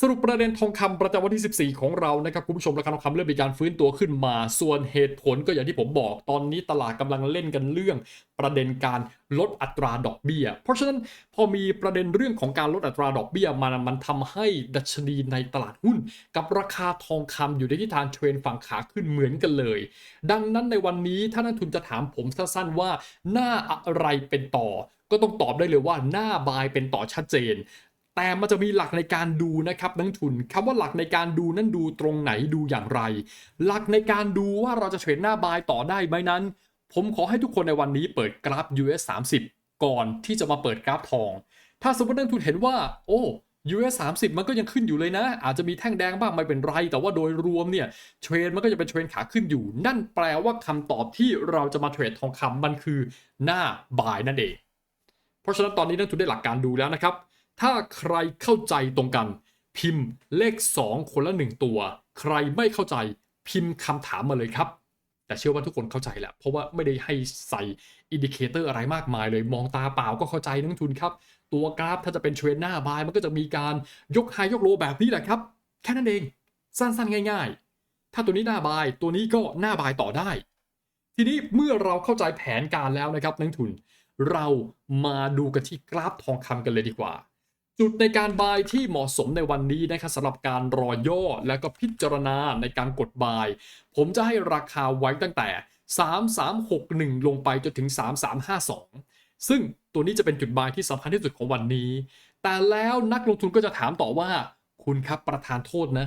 สรุปประเด็นทองคำประจำวันที่ 14 ของเรานะครับคุณผู้ชมราคาทองคำเริ่มมีการฟื้นตัวขึ้นมา ส่วนเหตุผลก็อย่างที่ผมบอก ตอนนี้ตลาดกำลังเล่นกันเรื่องประเด็นการลดอัตราดอกเบี้ย เพราะฉะนั้นพอมีประเด็นเรื่องของการลดอัตราดอกเบี้ยมันมันทำให้ดัชนีในตลาดหุ้น กับราคาทองคำอยู่ในทิศทางเทรนฝั่งขาขึ้นเหมือนกันเลย ดังนั้นในวันนี้ถ้านักทุนจะถามผมสั้นๆว่าหน้าอะไรเป็นต่อก็ต้องตอบได้เลยว่าหน้าบายเป็นต่อชัดเจน แต่มันจะมีหลักในการดูนะครับนักทุนคำว่าหลักในการดูนั้นดูตรงไหนดูอย่างไร หลักในการดูว่าเราจะเทรดหน้าบายต่อได้ไหมนั้น ผมขอให้ทุกคนในวันนี้เปิดกราฟ US 30ก่อนที่จะมาเปิดกราฟทอง ถ้าสมมตินักทุนเห็นว่า โอ้ US 30มันก็ยังขึ้นอยู่เลยนะ อาจจะมีแท่งแดงบ้างไม่เป็นไร แต่ว่าโดยรวมเนี่ยเทรนมันก็จะเป็นเทรนขาขึ้นอยู่ นั่นแปลว่าคำตอบที่เราจะมาเทรดทองคำมันคือหน้าบายนั่นเอง เพราะฉะนั้นตอนนี้นักทุนได้หลักการดูแล้วนะครับ ถ้าใครเข้าใจตรงกัน พิมพ์เลข 2 คนละ 1 ตัว ใครไม่เข้าใจพิมพ์คำถามมาเลยครับแต่เชื่อว่าทุกคนเข้าใจแหละ เพราะว่าไม่ได้ให้ใส่อินดิเคเตอร์อะไรมากมายเลย มองตาเปล่าก็เข้าใจนักทุนครับ ตัวกราฟถ้าจะเป็นเทรนหน้าบาย มันก็จะมีการยกไฮยกโลแบบนี้แหละครับ แค่นั้นเอง สั้นๆ ง่ายๆ ถ้าตัวนี้หน้าบาย ตัวนี้ก็หน้าบายต่อได้ ทีนี้เมื่อเราเข้าใจแผนการแล้วนะครับนักทุน เรามาดูกันที่กราฟทองคำกันเลยดีกว่า จุดในการบายที่เหมาะสมในวันนี้นะครับสำหรับการรอย่อและก็พิจารณาในการกดบาย ผมจะให้ราคาไว้ตั้งแต่ 3361 ลงไปจนถึง 3352 ซึ่งตัวนี้จะเป็นจุดบายที่สำคัญที่สุดของวันนี้ แต่แล้วนักลงทุนก็จะถามต่อว่า คุณครับประธานโทษนะ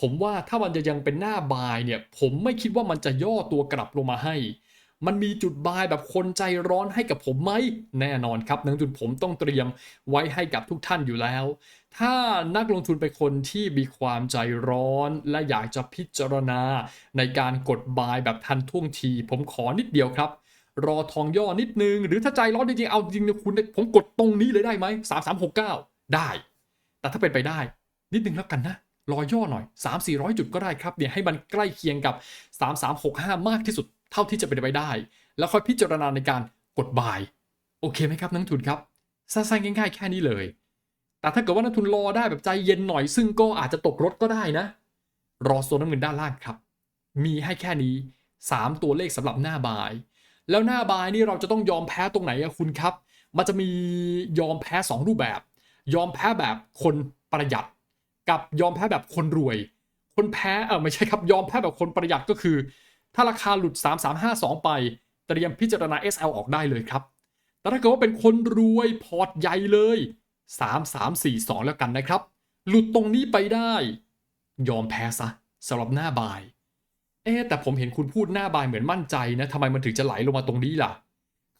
ผมว่าถ้ามันจะยังเป็นหน้าบายเนี่ย ผมไม่คิดว่ามันจะย่อตัวกลับลงมาให้ มันมีจุดบายแบบคนใจร้อนให้กับผมไหมแน่นอนครับนักลงทุนผมต้องเตรียมไว้ให้กับทุกท่านอยู่แล้ว ถ้านักลงทุนเป็นคนที่มีความใจร้อน และอยากจะพิจารณา ในการกดบายแบบทันท่วงที ผมขอนิดเดียวครับ รอทองย่อนิดนึง หรือถ้าใจร้อนจริงๆเอาจริงๆคุณผมกดตรงนี้เลยได้ไหมสามสามหกเก้าได้ แต่ถ้าเป็นไปได้ นิดนึงแล้วกันนะรอย่อหน่อย 3 4 0 0 จุดก็ได้ครับเนี่ยให้มันใกล้เคียงกับ 3 3 6 5 มากที่สุด เท่าที่จะเป็นไปได้ แล้วค่อยพิจารณาในการกดบาย โอเคไหมครับนักทุนครับสั้นๆง่ายๆแค่นี้เลย แต่ถ้าเกิดว่านักทุนรอได้แบบใจเย็นหน่อย ซึ่งก็อาจจะตกรถก็ได้นะ รอโซนน้ำเงินด้านล่างครับ มีให้แค่นี้ 3 ตัวเลขสำหรับหน้าบาย แล้วหน้าบายนี่เราจะต้องยอมแพ้ตรงไหนอะคุณครับ มันจะมียอมแพ้ 2 รูปแบบ ยอมแพ้แบบคนประหยัด กับยอมแพ้แบบคนรวย คนแพ้เออไม่ใช่ครับยอมแพ้แบบคนประหยัดก็คือ ถ้าราคาหลุด 3352 ไป เตรียมพิจารณา SL ออกได้เลยครับ แต่ถ้าเกิดว่าเป็นคนรวยพอร์ตใหญ่เลย 3342 แล้วกันนะครับ หลุดตรงนี้ไปได้ ยอมแพ้ซะสำหรับหน้าบาย เอ๊แต่ผมเห็นคุณพูดหน้าบายเหมือนมั่นใจนะทำไมมันถึงจะไหลลงมาตรงนี้ล่ะ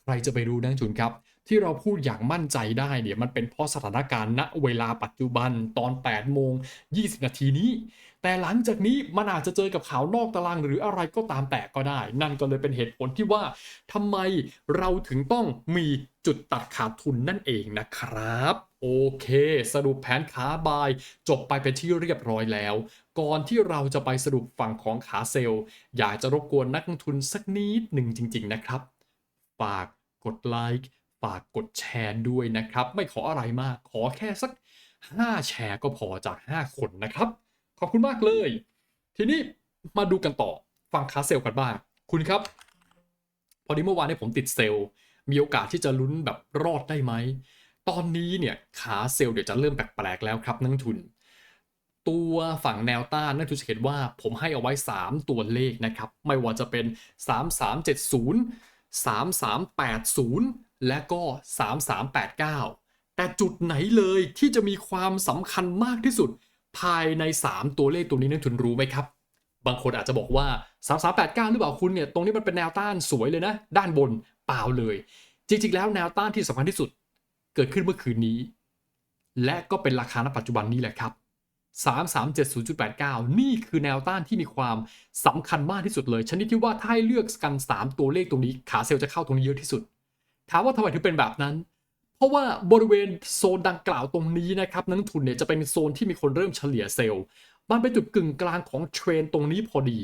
ใครจะไปรู้นะจุนครับ ที่เราพูดอย่างมั่นใจได้เนี่ยมันเป็นเพราะสถานการณ์ณเวลาปัจจุบันตอน8โมง20 นาทีนี้ แต่หลังจากนี้มันอาจจะเจอกับข่าวนอกตารางหรืออะไรก็ตามแต่ก็ได้ นั่นก็เลยเป็นเหตุผลที่ว่าทำไมเราถึงต้องมีจุดตัดขาดทุนนั่นเองนะครับโอเค สรุปแผนขาบาย จบไปเป็นที่เรียบร้อยแล้ว ก่อนที่เราจะไปสรุปฝั่งของขาเซลล์ อยากจะรบกวนนักลงทุนสักนิดหนึ่งจริง ๆ นะครับ ฝากกดไลค์ฝากกดแชร์ด้วยนะครับ ไม่ขออะไรมากขอแค่สัก 5 แชร์ก็พอจาก 5 คนนะครับ ขอบคุณมากเลย ทีนี้มาดูกันต่อฟังขาเซลกันบ้าง คุณครับ พอดีเมื่อวานนี้ผมติดเซลล์ มีโอกาสที่จะลุ้นแบบรอดได้ไหม ตอนนี้เนี่ยขาเซลล์เดี๋ยวจะเริ่มแปลกๆแล้วครับนักทุน ตัวฝั่งแนวต้านนักทุนจะเห็นว่าผมให้เอาไว้ 3 ตัวเลขนะครับ ไม่ว่าจะเป็น 3370 3380 และก็ 3389 แต่จุดไหนเลยที่จะมีความสำคัญมากที่สุด ภายใน 3 ตัวเลขตัวนี้นักทุนรู้ไหมครับ บางคนอาจจะบอกว่า 3389 หรือเปล่าคุณเนี่ย ตรงนี้มันเป็นแนวต้านสวยเลยนะ ด้านบนเปล่าเลย จริงๆ แล้วแนวต้านที่สำคัญที่สุด เกิดขึ้นเมื่อคืนนี้ และก็เป็นราคาณปัจจุบันนี้แหละครับ 3370.89 นี่คือแนวต้านที่มีความสำคัญมากที่สุดเลย ชนิดที่ว่าถ้าให้เลือกกัน 3 ตัวเลขตรงนี้ ขาเซลล์จะเข้าตรงนี้เยอะที่สุด ถามว่าทำไมถึงเป็นแบบนั้น เพราะว่าบริเวณโซนดังกล่าวตรงนี้นะครับนักทุนเนี่ยจะเป็นโซนที่มีคนเริ่มเฉลี่ยเซลล์มันเป็นจุดกึ่งกลางของเทรนตรงนี้พอดี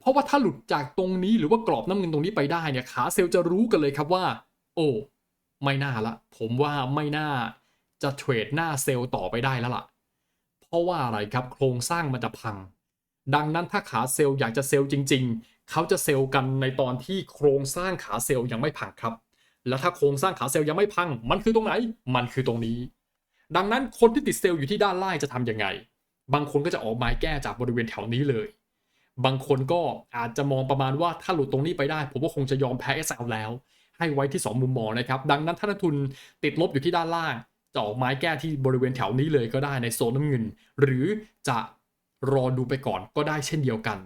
เพราะว่าถ้าหลุดจากตรงนี้หรือว่ากรอบน้ำเงินตรงนี้ไปได้เนี่ยขาเซลล์จะรู้กันเลยครับว่า โอ้ไม่น่าละ ผมว่าไม่น่าจะเทรดหน้าเซลล์ต่อไปได้แล้วล่ะ เพราะว่าอะไรครับโครงสร้างมันจะพัง ดังนั้นถ้าขาเซลล์อยากจะเซลล์จริง ๆ เขาจะเซลล์กันในตอนที่โครงสร้างขาเซลล์ยังไม่พังครับ แล้วถ้าโครงสร้างขาเซลล์ยังไม่พัง มันคือตรงไหน มันคือตรงนี้ ดังนั้นคนที่ติดเซลล์อยู่ที่ด้านล่างจะทำยังไง บางคนก็จะออกไม้แก้จากบริเวณแถวนี้เลย บางคนก็อาจจะมองประมาณว่าถ้าหลุดตรงนี้ไปได้ ผมก็คงจะยอมแพ้ SL แล้ว ให้ไว้ที่ 2 มุมมองนะครับ ดังนั้นถ้านักทุนติดลบอยู่ที่ด้านล่าง จะออกไม้แก้ที่บริเวณแถวนี้เลยก็ได้ในโซนน้ำเงิน หรือจะรอดูไปก่อนก็ได้เช่นเดียวกัน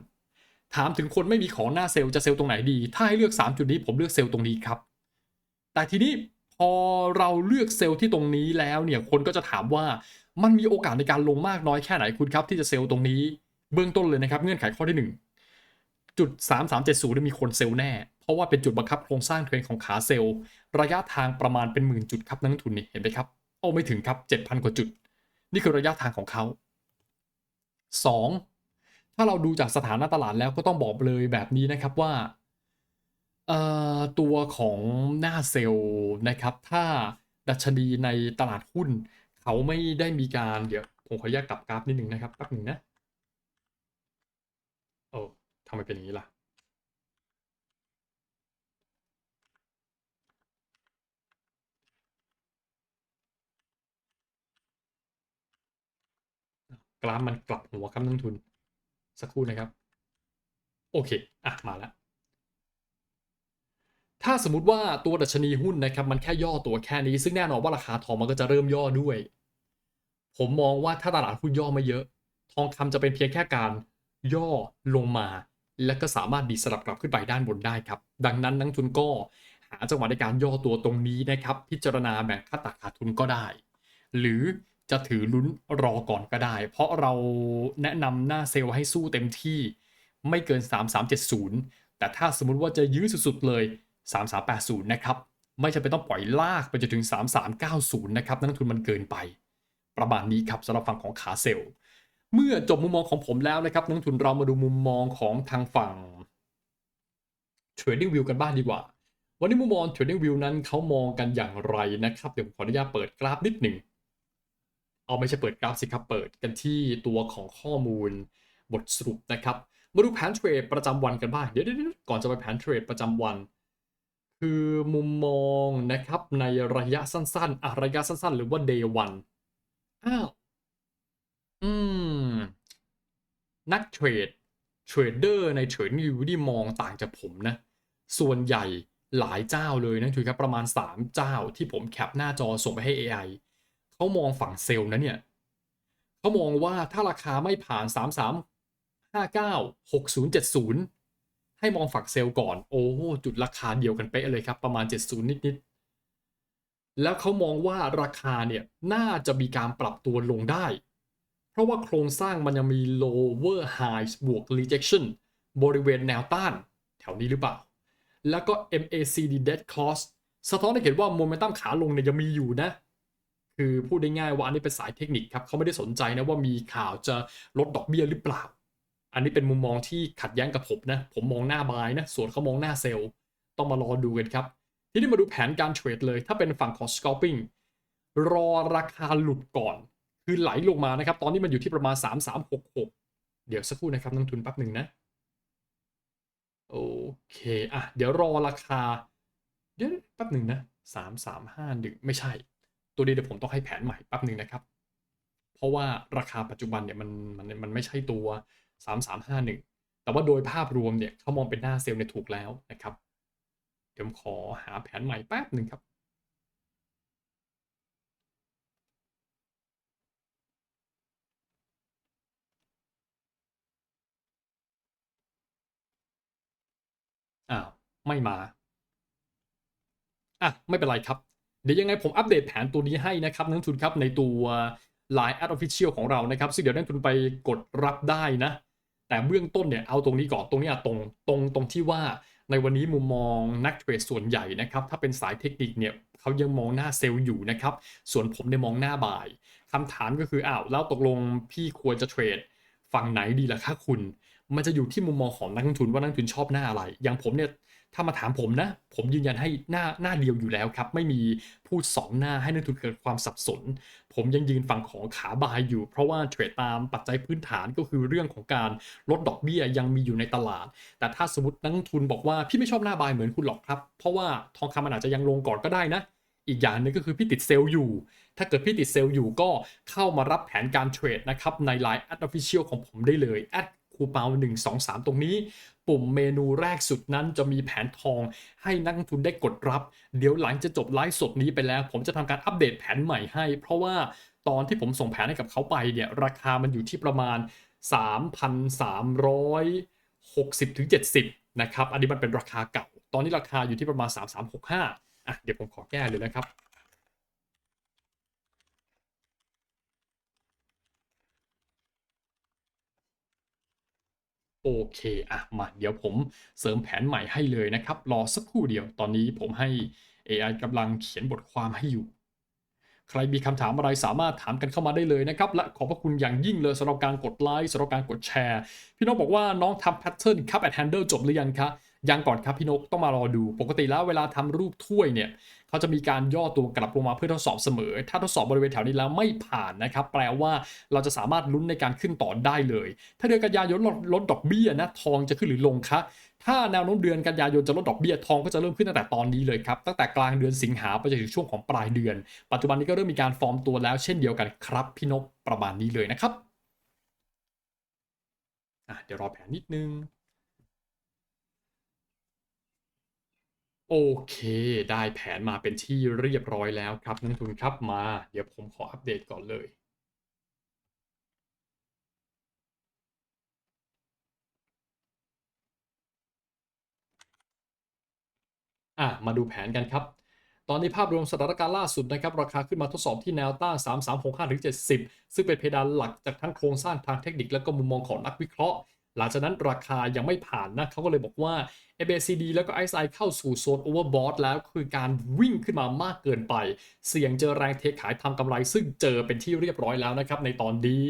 ถามถึงคนไม่มีของหน้าเซลล์จะเซลล์ตรงไหนดี ถ้าให้เลือก 3 จุดนี้ผมเลือกเซลล์ตรงนี้ครับ แต่ทีนี้พอเราเลือกเซลล์ที่ตรงนี้แล้วเนี่ยคนก็จะถามว่ามันมีโอกาสในการลงมากน้อยแค่ไหนคุณครับ ที่จะเซลล์ตรงนี้เบื้องต้นเลยนะครับเงื่อนไขข้อที่ 1 จุด 3370เนี่ยมีคนเซลล์แน่ เพราะว่าเป็นจุดบังคับโครงสร้างเทรนของขาเซลล์ ระยะทางประมาณเป็นหมื่นจุดครับนักทุนนี่เห็นไหมครับโอ้ไม่ถึงครับ 7,000 กว่าจุด นี่คือระยะทางของเขา 2. ถ้าเราดูจากสถานะตลาดแล้วก็ต้องบอกเลยแบบนี้นะครับว่า ตัวของหน้าเซลล์นะครับ ถ้าดัชนีในตลาดหุ้น เขาไม่ได้มีการเดี๋ยวผมขออนุญาตกลับกราฟนิดหนึ่งนะครับแป๊บหนึ่งนะโอ้ทำไมเป็นอย่างนี้ล่ะกราฟมันกลับหัวครับนักลงทุนสักครู่นะครับ โอเค อะ มาแล้ว ถ้าสมมติว่าตัวดัชนีหุ้นนะครับมันแค่ย่อตัวแค่นี้ ซึ่งแน่นอนว่าราคาทองมันก็จะเริ่มย่อด้วย ผมมองว่าถ้าตลาดหุ้นย่อไม่เยอะ ทองคำจะเป็นเพียงแค่การย่อลงมา และก็สามารถดีสลับกลับขึ้นไปด้านบนได้ครับ ดังนั้นนักทุนก็หาจังหวะในการย่อตัวตรงนี้นะครับ พิจารณาแบ่งค่าตัดขาดทุนก็ได้ หรือจะถือลุ้นรอก่อนก็ได้ เพราะเราแนะนำหน้าเซลล์ให้สู้เต็มที่ไม่เกิน 3370 แต่ถ้าสมมุติว่าจะยื้อสุดๆเลย 3380 นะครับ ไม่จำเป็นต้องปล่อยลากไปจนถึง 3390 นะครับนักลงทุนมันเกินไป ประมาณนี้ครับสำหรับฝั่งของขาเซลล์เมื่อจบมุมมองของผมแล้วนะครับนักลงทุนเรามาดูมุมมองของทางฝั่ง Trading View กันบ้างดีกว่า วันนี้มุมมอง Trading View นั้นเขามองกันอย่างไรนะครับ เดี๋ยวผมขออนุญาตเปิดกราฟนิดหนึ่งเอาไม่ใช่เปิดกราฟสิครับ เปิดกันที่ตัวของข้อมูลบทสรุปนะครับ มาดูแผนเทรดประจำวันกันบ้าง เดี๋ยวก่อนจะไปแผนเทรดประจำวัน คือมุมมองนะครับในระยะสั้นๆอะระยะสั้นๆ หรือว่า day one อ้าวอืม นักเทรดเทรดเดอร์ในเทรดนิวที่มองต่างจากผมนะ ส่วนใหญ่หลายเจ้าเลยนะถือครับประมาณ 3 เจ้าที่ผมแคปหน้าจอส่งไปให้ AI เขามองฝั่งเซลล์นะเนี่ยเขามองว่าถ้าราคาไม่ผ่าน 3359 6070 ให้มองฝั่งเซลล์ก่อน โอ้จุดราคาเดียวกันเป๊ะเลยครับ ประมาณ 70 นิดๆ แล้วเขามองว่าราคาเนี่ย น่าจะมีการปรับตัวลงได้ เพราะว่าโครงสร้างมันยังมี lower highs บวก rejection บริเวณแนวต้าน แถวนี้หรือเปล่า แล้วก็ MACD dead cross สะท้อนให้เห็นว่าโมเมนตัมขาลงเนี่ยยังมีอยู่นะ คือพูดได้ง่ายว่าอันนี้เป็นสายเทคนิคครับเขาไม่ได้สนใจนะว่ามีข่าวจะลดดอกเบี้ยหรือเปล่า อันนี้เป็นมุมมองที่ขัดแย้งกับผมนะ ผมมองหน้าบายนะ ส่วนเขามองหน้าเซลล์ ต้องมารอดูกันครับ ทีนี้มาดูแผนการเทรดเลย ถ้าเป็นฝั่งของ scalping รอราคาหลุดก่อน คือไหลลงมานะครับ ตอนนี้มันอยู่ที่ประมาณ 3366 เดี๋ยวสักครู่นะครับนักทุนแป๊บหนึ่งนะ โอเค อะ เดี๋ยวรอราคา เดี๋ยวแป๊บหนึ่งนะ3351 ไม่ใช่ ตัวนี้เดี๋ยวผมต้องให้แผนใหม่แป๊บหนึ่งนะครับ เพราะว่าราคาปัจจุบันเนี่ยมันมันมันไม่ใช่ตัว 3351 แต่ว่าโดยภาพรวมเนี่ยเขามองเป็นหน้าเซลล์เนี่ยถูกแล้วนะครับ เดี๋ยวผมขอหาแผนใหม่แป๊บหนึ่งครับอ้าวไม่มา อะ ไม่เป็นไรครับ เดี๋ยวยังไงผมอัปเดตแผนตัวนี้ให้นะครับนักลงทุนครับในตัว Line Ad Official ของเรานะครับ ซึ่งเดี๋ยวนักลงทุนไปกดรับได้นะ แต่เบื้องต้นเนี่ยเอาตรงนี้ก่อนตรงนี้ตรงตรงตรงที่ว่าในวันนี้มุมมองนักเทรดส่วนใหญ่นะครับถ้าเป็นสายเทคนิคเนี่ยเขายังมองหน้าเซลล์อยู่นะครับส่วนผมเนี่ยมองหน้าบ่ายคำถามก็คืออ้าวแล้วตกลงพี่ควรจะเทรดฝั่งไหนดีล่ะคะคุณ มันจะอยู่ที่มุมมองของนักลงทุนว่านักลงทุนชอบหน้าอะไร อย่างผมเนี่ย ถ้ามาถามผมนะ ผมยืนยันให้หน้าหน้าเดียวอยู่แล้วครับ ไม่มีพูด 2 หน้าให้นักทุนเกิดความสับสน ผมยังยืนฝั่งของขาบายอยู่ เพราะว่าเทรดตามปัจจัยพื้นฐานก็คือเรื่องของการลดดอกเบี้ยยังมีอยู่ในตลาด แต่ถ้าสมมตินักทุนบอกว่าพี่ไม่ชอบหน้าบายเหมือนคุณหรอกครับ เพราะว่าทองคำมันอาจจะยังลงก่อนก็ได้นะอีกอย่างหนึงก็คือพี่ติดเซลล์อยู่ ถ้าเกิดพี่ติดเซลล์อยู่ก็เข้ามารับแผนการเทรดนะครับใน Line at Official ของผมได้เลย at คูปา1 2 3 ตรงนี้ ปุ่มเมนูแรกสุดนั้นจะมีแผนทองให้นักลงทุนได้กดรับ เดี๋ยวหลังจะจบไลฟ์สดนี้ไปแล้ว ผมจะทำการอัปเดตแผนใหม่ให้ เพราะว่าตอนที่ผมส่งแผนให้กับเขาไปเนี่ยราคามันอยู่ที่ประมาณ 3,360ถึง70 นะครับ อันนี้มันเป็นราคาเก่า ตอนนี้ราคาอยู่ที่ประมาณ 3365อะเดี๋ยวผมขอแก้เลยนะครับ โอเคอะมาเดี๋ยวผมเสริมแผนใหม่ให้เลยนะครับ รอสักครู่เดียวตอนนี้ผมให้ AI กำลังเขียนบทความให้อยู่ ใครมีคำถามอะไรสามารถถามกันเข้ามาได้เลยนะครับ และขอบพระคุณอย่างยิ่งเลยสำหรับการกดไลค์สำหรับการกดแชร์ พี่น้องบอกว่าน้องทำแพทเทิร์นคัพแอนด์แฮนเดิลจบหรือยังคะ ยังก่อนครับพี่นกต้องมารอดู ปกติแล้วเวลาทำรูปถ้วยเนี่ยเขาจะมีการย่อตัวกลับลงมาเพื่อทดสอบเสมอ ถ้าทดสอบบริเวณแถวนี้แล้วไม่ผ่านนะครับ แปลว่าเราจะสามารถลุ้นในการขึ้นต่อได้เลย ถ้าเดือนกันยายนลดลดดอกเบี้ยนะทองจะขึ้นหรือลงคะถ้าแนวโน้มเดือนกันยายนจะลดดอกเบี้ยทองก็จะเริ่มขึ้นตั้งแต่ตอนนี้เลยครับตั้งแต่กลางเดือนสิงหาไปจนถึงช่วงของปลายเดือน ปัจจุบันนี้ก็เริ่มมีการฟอร์มตัวแล้วเช่นเดียวกันครับ พี่นกประมาณนี้เลยนะครับอะเดี๋ยวรอแผนนิดนึง โอเค ได้แผนมาเป็นที่เรียบร้อยแล้วครับนักทุนครับมา เดี๋ยวผมขออัปเดตก่อนเลยอะมาดูแผนกันครับ ตอนนี้ภาพรวมสถานการณ์ล่าสุดนะครับ ราคาขึ้นมาทดสอบที่แนวต้าน 3365ถึง70 ซึ่งเป็นเพดานหลักจากทั้งโครงสร้างทางเทคนิคและก็มุมมองของนักวิเคราะห์ หลังจากนั้นราคายังไม่ผ่านนะเขาก็เลยบอกว่า MACD แล้วก็ RSI เข้าสู่โซน overbought แล้วคือการวิ่งขึ้นมามากเกินไป เสี่ยงเจอแรงเทขายทำกำไร ซึ่งเจอเป็นที่เรียบร้อยแล้วนะครับในตอนนี้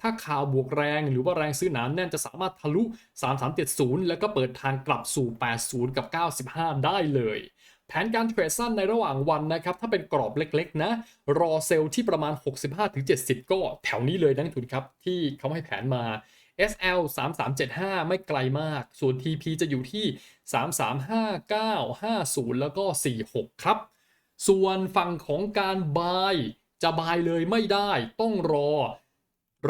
ถ้าข่าวบวกแรงหรือว่าแรงซื้อหนานแน่นจะสามารถทะลุ 3370 แล้วก็เปิดทางกลับสู่ 80 กับ 95 ได้เลยแผนการเทรดสั้นในระหว่างวันนะครับ ถ้าเป็นกรอบเล็กๆนะ รอเซลล์ที่ประมาณ 65-70 ก็แถวนี้เลยนักลงทุนครับ ที่เขาให้แผนมา SL 3375 ไม่ไกลมาก ส่วน TP จะอยู่ที่ 3359 50 แล้วก็ 46 ครับ ส่วนฝั่งของการบายจะบายเลยไม่ได้ต้องรอ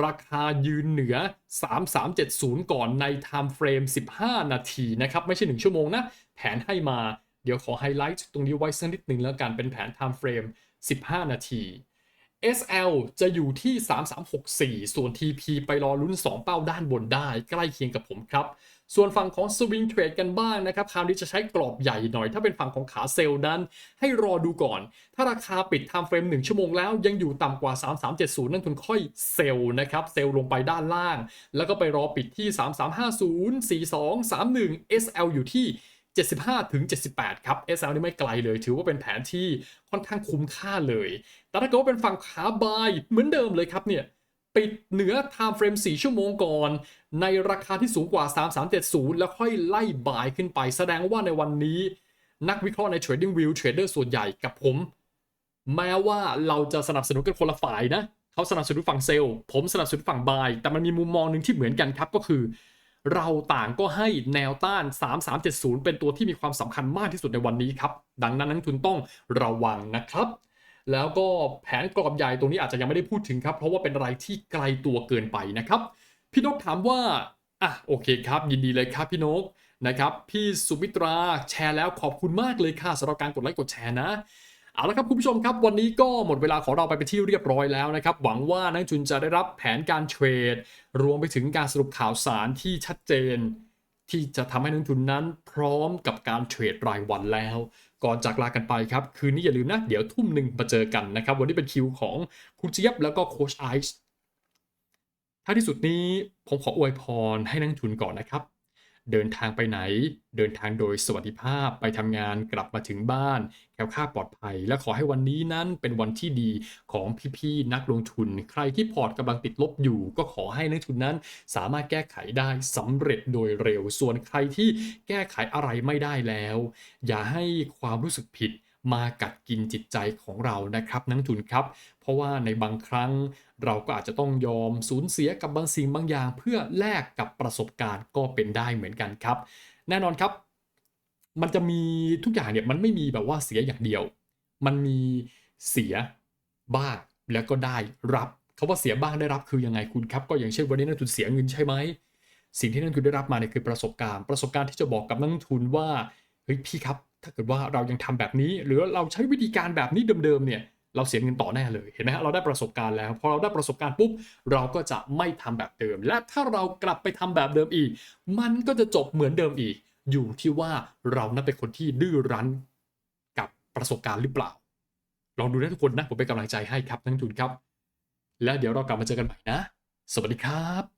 ราคายืนเหนือ 3370 ก่อนใน time frame 15 นาทีนะครับ ไม่ใช่ 1 ชั่วโมงนะ แผนให้มา เดี๋ยวขอไฮไลท์ตรงนี้ไว้สักนิดหนึ่งแล้วกันเป็นแผน time frame 15 นาที SL จะอยู่ที่ 3364 ส่วน TP ไปรอลุ้น 2 เป้าด้านบนได้ใกล้เคียงกับผมครับ ส่วนฝั่งของ Swing Trade กันบ้างนะครับคราวนี้จะใช้กรอบใหญ่หน่อย ถ้าเป็นฝั่งของขาเซลล์นั้น ให้รอดูก่อน ถ้าราคาปิด Time Frame 1ชั่วโมงแล้ว ยังอยู่ต่ำกว่า 3370 นั่นคุณค่อยเซลล์นะครับเซลล์ลงไปด้านล่าง แล้วก็ไปรอปิดที่ 3350 42 31 SL อยู่ที่ 75 ถึง 78 ครับ SL นี่ไม่ไกลเลย ถือว่าเป็นแผนที่ค่อนข้างคุ้มค่าเลย แต่ถ้าเกิดว่าเป็นฝั่งขาบายเหมือนเดิมเลยครับเนี่ยปิดเหนือ time frame 4 ชั่วโมงก่อน ในราคาที่สูงกว่า 3370 แล้วค่อยไล่บายขึ้นไป แสดงว่าในวันนี้ นักวิเคราะห์ใน Trading View Trader ส่วนใหญ่กับผม แม้ว่าเราจะสนับสนุนกันคนละฝ่ายนะ เขาสนับสนุนฝั่งเซลล์ ผมสนับสนุนฝั่งบาย แต่มันมีมุมมองหนึ่งที่เหมือนกันครับก็คือ เราต่างก็ให้แนวต้าน 3370 เป็นตัวที่มีความสำคัญมากที่สุดในวันนี้ครับ ดังนั้นนักทุนต้องระวังนะครับ แล้วก็แผนกรอบใหญ่ตรงนี้อาจจะยังไม่ได้พูดถึงครับ เพราะว่าเป็นอะไรที่ไกลตัวเกินไปนะครับ พี่นกถามว่าอะโอเคครับ ยินดีเลยครับพี่นกนะครับ พี่สุมิตราแชร์แล้วขอบคุณมากเลยค่ะสำหรับการกดไลค์กดแชร์นะ เอาละครับคุณผู้ชมครับวันนี้ก็หมดเวลาของเราไปเป็นที่เรียบร้อยแล้วนะครับ หวังว่านักลงทุนจะได้รับแผนการเทรด รวมไปถึงการสรุปข่าวสารที่ชัดเจน ที่จะทำให้นักทุนนั้นพร้อมกับการเทรดรายวันแล้ว ก่อนจากลากันไปครับ คืนนี้อย่าลืมนะเดี๋ยวทุ่มหนึ่งมาเจอกันนะครับ วันนี้เป็นคิวของคุณเจี๊ยบแล้วก็โค้ชไอซ์ท้ายที่สุดนี้ผมขออวยพรให้นักทุนก่อนนะครับ เดินทางไปไหน เดินทางโดยสวัสดิภาพไปทำงานกลับมาถึงบ้านแคล้วคลาดปลอดภัย และขอให้วันนี้นั้นเป็นวันที่ดีของพี่ๆนักลงทุน ใครที่พอร์ตกำลังติดลบอยู่ ก็ขอให้นักลงทุนนั้น สามารถแก้ไขได้สำเร็จโดยเร็วส่วนใครที่แก้ไขอะไรไม่ได้แล้ว อย่าให้ความรู้สึกผิด มากัดกินจิตใจของเรานะครับนักทุนครับ เพราะว่าในบางครั้งเราก็อาจจะต้องยอมสูญเสียกับบางสิ่งบางอย่าง เพื่อแลกกับประสบการณ์ก็เป็นได้เหมือนกันครับ แน่นอนครับ มันจะมีทุกอย่างเนี่ยมันไม่มีแบบว่าเสียอย่างเดียว มันมีเสียบ้างแล้วก็ได้รับคาว่าเสียบ้างได้รับคือยังไงคุณครับ ก็อย่างเช่นวันนี้นักทุนเสียเงินใช่ไหมสิ่งที่นักทุนได้รับมาเนี่ยคือประสบการณ์ ประสบการณ์ที่จะบอกกับนักทุนว่าเฮ้ยพี่ครับ ถ้าเกิดว่าเรายังทำแบบนี้ หรือเราใช้วิธีการแบบนี้เดิมๆเนี่ยเราเสียเงินต่อแน่เลยเห็นไหมฮะเราได้ประสบการณ์แล้วพอเราได้ประสบการณ์ปุ๊บเราก็จะไม่ทำแบบเดิม และถ้าเรากลับไปทำแบบเดิมอีก มันก็จะจบเหมือนเดิมอีก อยู่ที่ว่าเรานั้นเป็นคนที่ดื้อรั้นกับประสบการณ์หรือเปล่าลองดูนะทุกคนนะผมเป็นกำลังใจให้ครับนักลงทุนครับ และเดี๋ยวเรากลับมาเจอกันใหม่นะ สวัสดีครับ